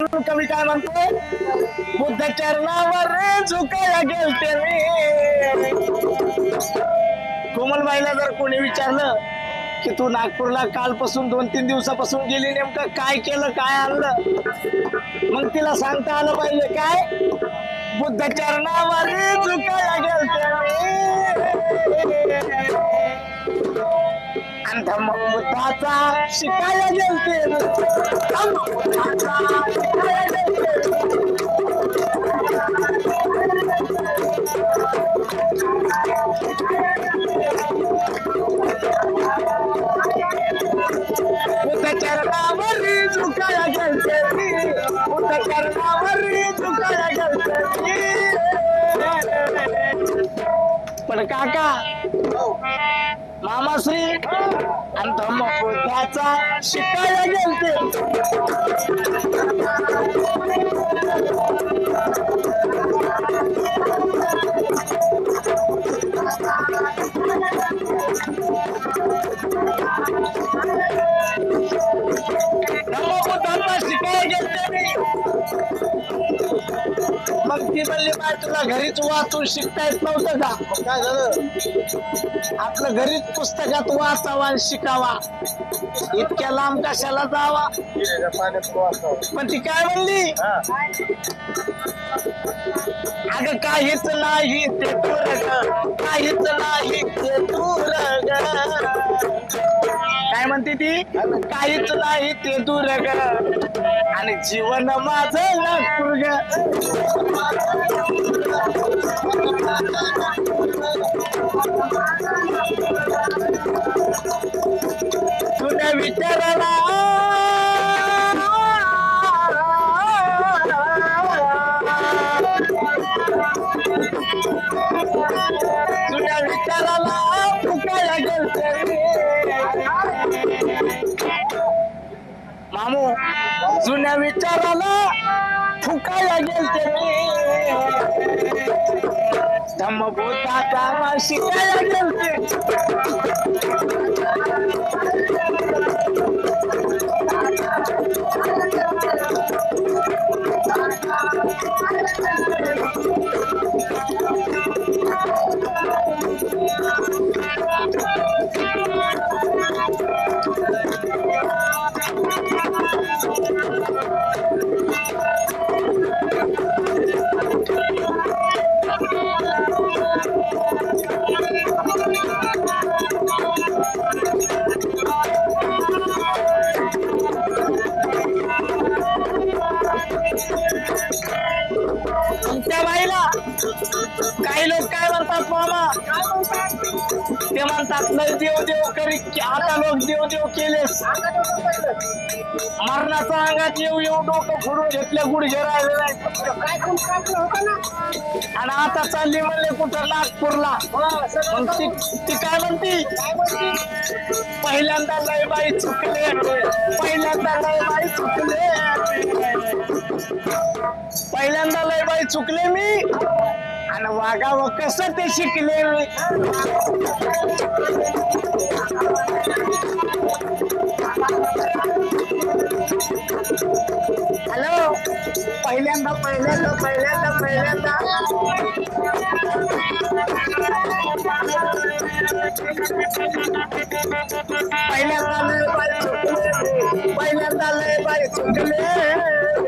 कवी काय म्हणतो? बुद्ध चरणावर झुकाया गेलते मी कोमलबाईला जर कोणी विचारलं की तू नागपूरला कालपासून दोन तीन दिवसापासून गेली नेमकं काय केलं काय आणलं? मग तिला सांगता आलं पाहिजे काय? बुद्ध चरणावर झुकाया गेलते मी अंध धम्म शिकायला गेलते चरणावर झुकाया झुकाया पण काका मामाश्री आणि धम्म बुद्धाचा शिकायला गेलते. ती म्हणली बाय तुला घरीच वाचून शिकता येत नव्हतं का? काय झालं? आपलं घरीच पुस्तकात वाचावा आणि शिकावा. इतक्या लांब कशाला जावा? पण ती काय म्हणली? अगं काहीच नाही ते दूर ग. काहीच नाही ते दूर ग. म्हणते ती काहीच नाही ते दूर ग. आणि जीवन माझ नागपूर ग तुझ्या विचाराला जुन्या विचाराला फुकायला गेलते मी धम्मभूताचा शिकायला गेलते काही लोक काय म्हणतात मामा? ते म्हणतात लय देव देव करी आता लोक देव देव केलेस. मरणाचा अंगात येऊ येऊ डोकं फोडून घेतल्या गुडघे राहिले आणि आता चालली म्हणले कुठं? नागपूरला. मग ती ती काय म्हणती? पहिल्यांदा लय बाई चुकले. पहिल्यांदा लय बाई चुकले. पहिल्यांदा लय बाई चुकले मी. आणि वागावं कसं ते शिकले मी. हॅलो? पहिल्यांदा पहिल्यांदा पहिल्यांदा पहिल्यांदा. पहिल्यांदा लय बाई चुकले पहिल्यांदा लय बाई चुकले.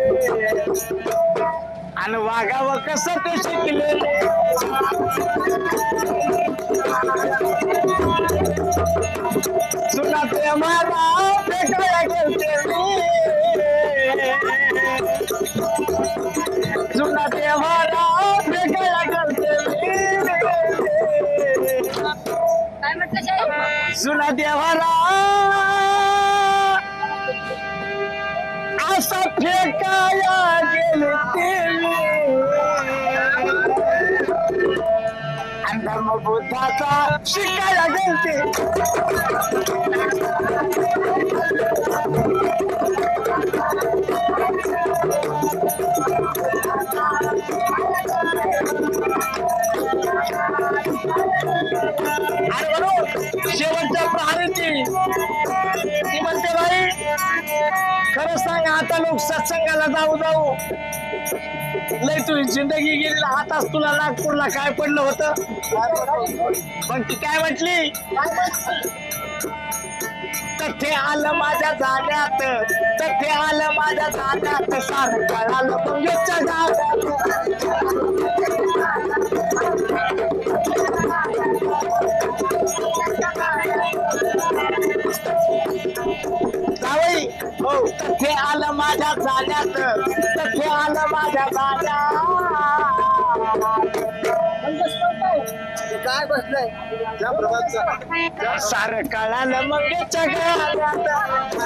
आणि वागावं कसं ते शिकले? सुना ते मला भेटायला गेलते मी. जुना ते मला गेलते जुना देवाला असा फेकाया गेले ते धर्म बुद्धाचा शिकायला गेलते. शेवटच्या प्रहारीची. आता लोक सत्संगाला जाऊ जाऊ. लय तुझी जिंदगी गेली आताच तुला नागपूरला काय पडलं होतं? पण ती काय म्हटली? तथे आलं माझ्या जाण्यात तथे आलं माझ्या जाण्यात सारं कळालं मंगेशच्या माझ्या काय बसलंय? त्या प्रभातचा सारं कळालं गावात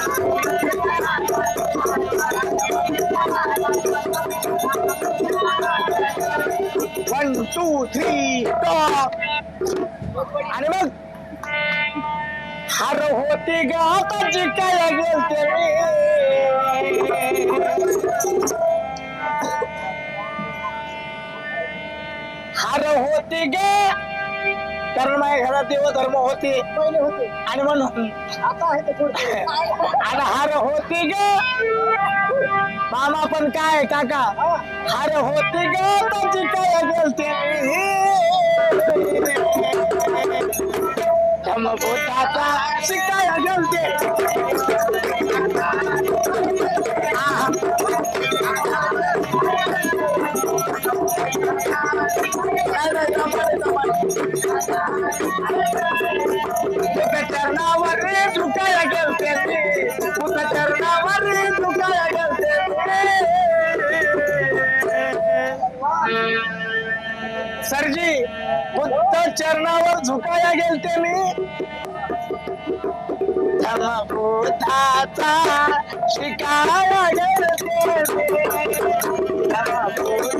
वन टू थ्री टॉप आणि मग? हार होती ग आता जिंकायला गेलते मी होती ग. कारण माझ्या घरात देवधर्म होते. पहिले होते आणि म्हणून आता आहे ते थोडं आणि हार होती ग. मामा पण काय काका? हार होती ग. आता जिंकायला गेलते? धर्मभूताचा शिकायला गेलते. सरजी बुद्ध चरणावर झुकाया गेलते मी. धर्मभूताचा शिकायला गेलते शिकाया गेलते